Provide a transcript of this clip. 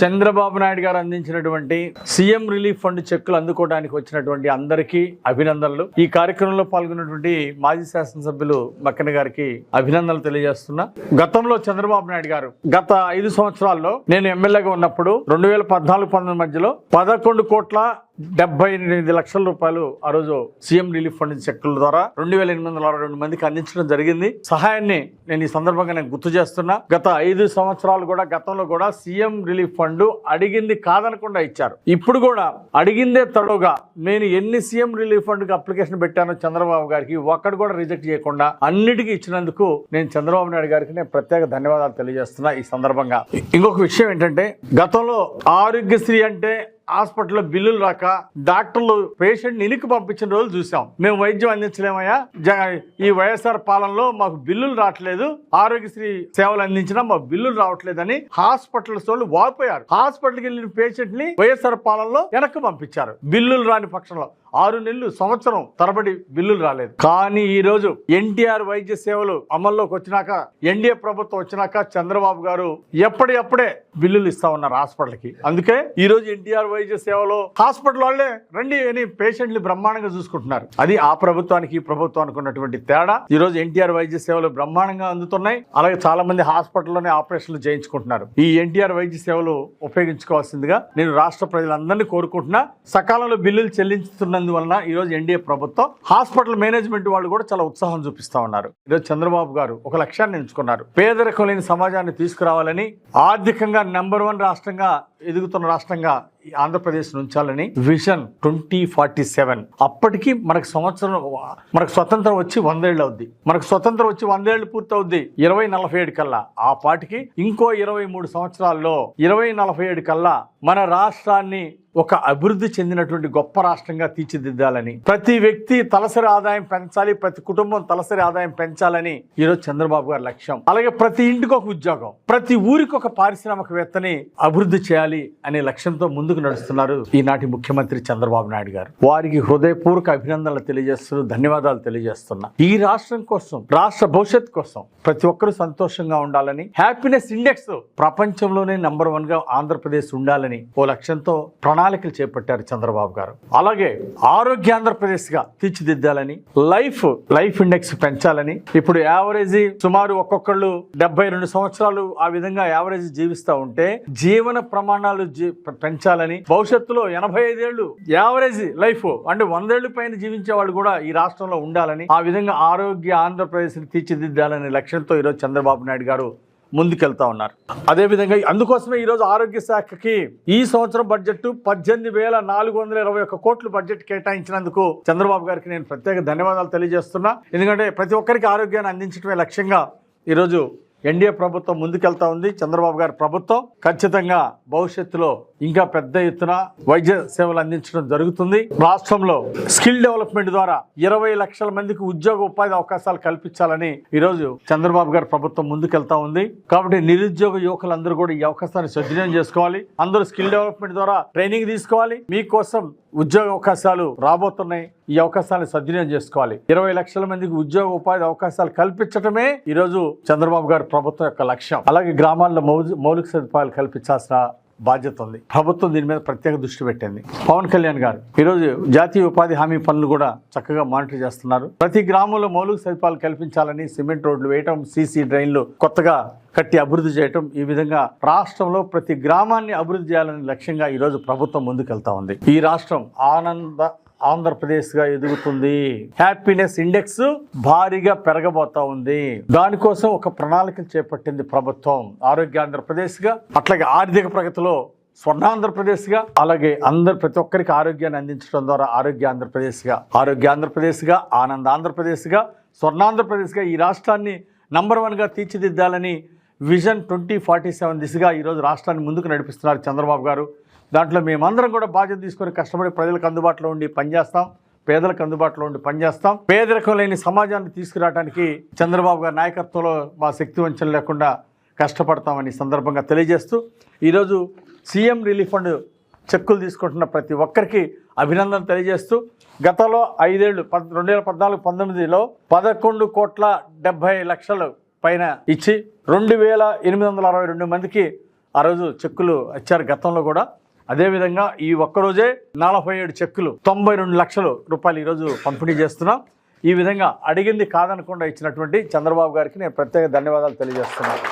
చంద్రబాబు నాయుడు గారు అందించినటువంటి CM relief fund చెక్కులు అందుకోవడానికి వచ్చినటువంటి అందరికీ అభినందనలు. ఈ కార్యక్రమంలో పాల్గొన్నటువంటి మాజీ శాసనసభ్యులు మక్కన గారికి అభినందనలు తెలియజేస్తున్నా. గతంలో చంద్రబాబు నాయుడు గారు గత ఐదు సంవత్సరాల్లో నేను ఎమ్మెల్యేగా ఉన్నప్పుడు రెండు వేల పద్నాలుగు మధ్యలో పదకొండు కోట్ల డెబ్బై ఎనిమిది లక్షల రూపాయలు ఆ రోజు సీఎం రిలీఫ్ ఫండ్ చెక్కుల ద్వారా రెండు వేల ఎనిమిది వందల అరవై రెండు మందికి అందించడం జరిగింది. సహాయాన్ని నేను ఈ సందర్భంగా నేను గుర్తు చేస్తున్నా. గత ఐదు సంవత్సరాలు కూడా గతంలో కూడా సీఎం రిలీఫ్ ఫండ్ అడిగింది కాదనకుండా ఇచ్చారు. ఇప్పుడు కూడా అడిగిందే తడుగా నేను ఎన్ని సీఎం రిలీఫ్ ఫండ్కి అప్లికేషన్ పెట్టానో చంద్రబాబు గారికి ఒక్కడు కూడా రిజెక్ట్ చేయకుండా అన్నిటికీ ఇచ్చినందుకు నేను చంద్రబాబు నాయుడు గారికి నేను ప్రత్యేక ధన్యవాదాలు తెలియజేస్తున్నా ఈ సందర్భంగా. ఇంకొక విషయం ఏంటంటే గతంలో ఆరోగ్యశ్రీ అంటే హాస్పిటల్లో బిల్లులు రాక డాక్టర్లు పేషెంట్ ఇనికి పంపించిన రోజులు చూసాం మేము వైద్యం అందించలేమయ్యా. జ- ఈ వైఎస్ఆర్ పాలనలో మాకు బిల్లులు రావట్లేదు. ఆరోగ్యశ్రీ సేవలు అందించినా మాకు బిల్లులు రావట్లేదని హాస్పిటల్స్ వాళ్ళు వాపోయారు. హాస్పిటల్కి వెళ్ళిన పేషెంట్ని వైఎస్ఆర్ పాలనలో వెనక్కి పంపించారు. బిల్లులు రాని పక్షంలో. ఆరు నెలలు సంవత్సరం తరబడి బిల్లులు రాలేదు. కానీ ఈ రోజు ఎన్టీఆర్ వైద్య సేవలు అమల్లోకి వచ్చినాక ఎన్డీఏ ప్రభుత్వం వచ్చినాక చంద్రబాబు గారు ఎప్పటికప్పుడే బిల్లులు ఇస్తా ఉన్నారు హాస్పిటల్కి. అందుకే ఈ రోజు ఎన్టీఆర్ వైద్య సేవలో హాస్పిటల్ వాళ్ళే రండి అని పేషెంట్లు బ్రహ్మాండంగా చూసుకుంటున్నారు. అది ఆ ప్రభుత్వానికి ఈ ప్రభుత్వానికి ఉన్నటువంటి తేడా. ఈ రోజు ఎన్టీఆర్ వైద్య సేవలు బ్రహ్మాండంగా అందుతున్నాయి. అలాగే చాలా మంది హాస్పిటల్లోనే ఆపరేషన్లు చేయించుకుంటున్నారు. ఈ ఎన్టీఆర్ వైద్య సేవలు ఉపయోగించుకోవాల్సిందిగా నేను రాష్ట్ర ప్రజలందరినీ కోరుకుంటున్నా. సకాలంలో బిల్లులు చెల్లించుతున్న ఈ రోజు ఎన్డీఏ ప్రభుత్వం హాస్పిటల్ మేనేజ్మెంట్ వాళ్ళు కూడా చాలా ఉత్సాహం చూపిస్తా ఉన్నారు. ఈరోజు చంద్రబాబు గారు ఒక లక్ష్యాన్ని ఎంచుకున్నారు. పేదరికం లేని సమాజాన్ని తీసుకురావాలని ఆర్థికంగా నెంబర్ వన్ రాష్ట్రంగా ఎదుగుతున్న రాష్ట్రంగా ఆంధ్రప్రదేశ్ ఉంచాలని విజన్ ట్వంటీ ఫార్టీ సెవెన్. అప్పటికి మనకు సంవత్సరం మనకు స్వతంత్రం వచ్చి వందేళ్ళు అవుద్ది. మనకు స్వతంత్రం వచ్చి వందేళ్ళు పూర్తవుద్ది. ఇరవై నలభై ఏడు కల్లా. ఆ పాటికి ఇంకో ఇరవై మూడు సంవత్సరాల్లో ఇరవై నలభై ఏడు కల్లా మన రాష్ట్రాన్ని ఒక అభివృద్ధి చెందినటువంటి గొప్ప రాష్ట్రంగా తీర్చిదిద్దాలని ప్రతి వ్యక్తి తలసరి ఆదాయం పెంచాలి ప్రతి కుటుంబం తలసరి ఆదాయం పెంచాలని ఈరోజు చంద్రబాబు గారి లక్ష్యం. అలాగే ప్రతి ఇంటికి ఒక ఉద్యోగం ప్రతి ఊరికి ఒక పారిశ్రామికవేత్తని అభివృద్ధి చేయాలి అనే లక్ష్యంతో ముందుకు నడుస్తున్నారు. ఈనాటి ముఖ్యమంత్రి చంద్రబాబు నాయుడు గారు. వారికి హృదయపూర్వక అభినందనలు తెలియజేస్తూ ధన్యవాదాలు తెలియజేస్తున్నా. ఈ రాష్ట్రం కోసం రాష్ట్ర భవిష్యత్ కోసం ప్రతి ఒక్కరూ సంతోషంగా ఉండాలని హ్యాపీనెస్ ఇండెక్స్ ప్రపంచంలోనే నంబర్ వన్గా ఆంధ్రప్రదేశ్ ఉండాలని ఓ లక్ష్యంతో ప్రణాళికలు చేపట్టారు చంద్రబాబు గారు. అలాగే ఆరోగ్య ఆంధ్రప్రదేశ్గా తీర్చిదిద్దాలని లైఫ్ లైఫ్ ఇండెక్స్ పెంచాలని ఇప్పుడు యావరేజ్ సుమారు ఒక్కొక్కళ్ళు డెబ్బై రెండు సంవత్సరాలు ఆ విధంగా యావరేజ్ జీవిస్తా ఉంటే జీవన ప్రమాణాలు పెంచాలని పెంచాలని భవిష్యత్తులో ఎనభై ఐదేళ్ళు యావరేజ్ లైఫ్ అంటే వందేళ్ళ పైన జీవించే వాళ్ళు కూడా ఈ రాష్ట్రంలో ఉండాలని ఆ విధంగా ఆరోగ్య ఆంధ్రప్రదేశ్ని తీర్చిదిద్దాలనే లక్ష్యంతో ఈరోజు చంద్రబాబు నాయుడు గారు ముందుకెళ్తా ఉన్నారు. అదేవిధంగా అందుకోసమే ఈరోజు ఆరోగ్య శాఖకి ఈ సంవత్సరం బడ్జెట్ పద్దెనిమిది వేల నాలుగు వందల ఇరవై ఒక్క కోట్లు బడ్జెట్ కేటాయించినందుకు చంద్రబాబు గారికి నేను ప్రత్యేక ధన్యవాదాలు తెలియజేస్తున్నా. ఎందుకంటే ప్రతి ఒక్కరికి ఆరోగ్యాన్ని అందించడమే లక్ష్యంగా ఈరోజు ఎన్డీఏ ప్రభుత్వం ముందుకెళ్తా ఉంది. చంద్రబాబు గారి ప్రభుత్వం ఖచ్చితంగా భవిష్యత్తులో ఇంకా పెద్ద ఎత్తున వైద్య సేవలు అందించడం జరుగుతుంది. రాష్ట్రంలో స్కిల్ డెవలప్మెంట్ ద్వారా ఇరవై లక్షల మందికి ఉద్యోగ ఉపాధి అవకాశాలు కల్పించాలని ఈరోజు చంద్రబాబు గారి ప్రభుత్వం ముందుకెళ్తా ఉంది. కాబట్టి నిరుద్యోగ యువకులందరూ కూడా ఈ అవకాశాన్ని సద్వినియోగం చేసుకోవాలి. అందరూ స్కిల్ డెవలప్మెంట్ ద్వారా ట్రైనింగ్ తీసుకోవాలి. మీకోసం ఉద్యోగ అవకాశాలు రాబోతున్నాయి. ఈ అవకాశాలను సద్వినియోగం చేసుకోవాలి. ఇరవై లక్షల మందికి ఉద్యోగ ఉపాధి అవకాశాలు కల్పించడమే ఈరోజు చంద్రబాబు గారి ప్రభుత్వం యొక్క లక్ష్యం. అలాగే గ్రామాల్లో మౌలిక సదుపాయాలు కల్పించాల్సిన బాధ్యత ఉంది. ప్రభుత్వం దీని మీద ప్రత్యేక దృష్టి పెట్టింది. పవన్ కళ్యాణ్ గారు ఈరోజు జాతీయ ఉపాధి హామీ పనులు కూడా చక్కగా మానిటర్ చేస్తున్నారు. ప్రతి గ్రామంలో మౌలిక సదుపాయాలు కల్పించాలని సిమెంట్ రోడ్లు వేయటం సీసీ డ్రైన్లు కొత్తగా కట్టి అభివృద్ధి చేయటం ఈ విధంగా రాష్ట్రంలో ప్రతి గ్రామాన్ని అభివృద్ధి చేయాలనే లక్ష్యంగా ఈరోజు ప్రభుత్వం ముందుకెళ్తా ఉంది. ఈ రాష్ట్రం ఆనంద ఆంధ్రప్రదేశ్గా ఎదుగుతుంది. హ్యాపీనెస్ ఇండెక్స్ భారీగా పెరగబోతా ఉంది. దానికోసం ఒక ప్రణాళికలు చేపట్టింది ప్రభుత్వం. ఆరోగ్య ఆంధ్రప్రదేశ్గా అట్లాగే ఆర్థిక ప్రగతిలో స్వర్ణ ఆంధ్రప్రదేశ్గా అలాగే అందరు ప్రతి ఒక్కరికి ఆరోగ్యాన్ని అందించడం ద్వారా ఆరోగ్య ఆంధ్రప్రదేశ్గా ఆరోగ్య ఆంధ్రప్రదేశ్గా ఆనంద ఆంధ్రప్రదేశ్గా స్వర్ణ ఆంధ్రప్రదేశ్గా ఈ రాష్ట్రాన్ని నంబర్ వన్గా తీర్చిదిద్దాలని విజన్ ట్వంటీ ఫార్టీ సెవెన్ దిశగా ఈరోజు రాష్ట్రాన్ని ముందుకు నడిపిస్తున్నారు చంద్రబాబు గారు. దాంట్లో మేమందరం కూడా బాధ్యత తీసుకొని కష్టపడి ప్రజలకు అందుబాటులో ఉండి పనిచేస్తాం పేదలకు అందుబాటులో ఉండి పనిచేస్తాం. పేదరికం లేని సమాజాన్ని తీసుకురావడానికి చంద్రబాబు గారి నాయకత్వంలో మా శక్తి వంచన లేకుండా కష్టపడతామని సందర్భంగా తెలియజేస్తూ ఈరోజు సీఎం రిలీఫ్ ఫండ్ చెక్కులు తీసుకుంటున్న ప్రతి ఒక్కరికి అభినందన తెలియజేస్తూ గతంలో ఐదేళ్ళు పద్ రెండు వేల పద్నాలుగు పంతొమ్మిదిలో పదకొండు కోట్ల డెబ్బై లక్షలు పైన ఇచ్చి రెండు వేల ఎనిమిది వందల అరవై రెండు మందికి ఆ రోజు చెక్కులు ఇచ్చారు గతంలో కూడా. అదేవిధంగా ఈ ఒక్కరోజే నలభై ఏడు చెక్కులు తొంభై రెండు లక్షలు రూపాయలు ఈరోజు పంపిణీ చేస్తున్నాం. ఈ విధంగా అడిగింది కాదనకుండా ఇచ్చినటువంటి చంద్రబాబు గారికి నేను ప్రత్యేక ధన్యవాదాలు తెలియజేస్తున్నాను.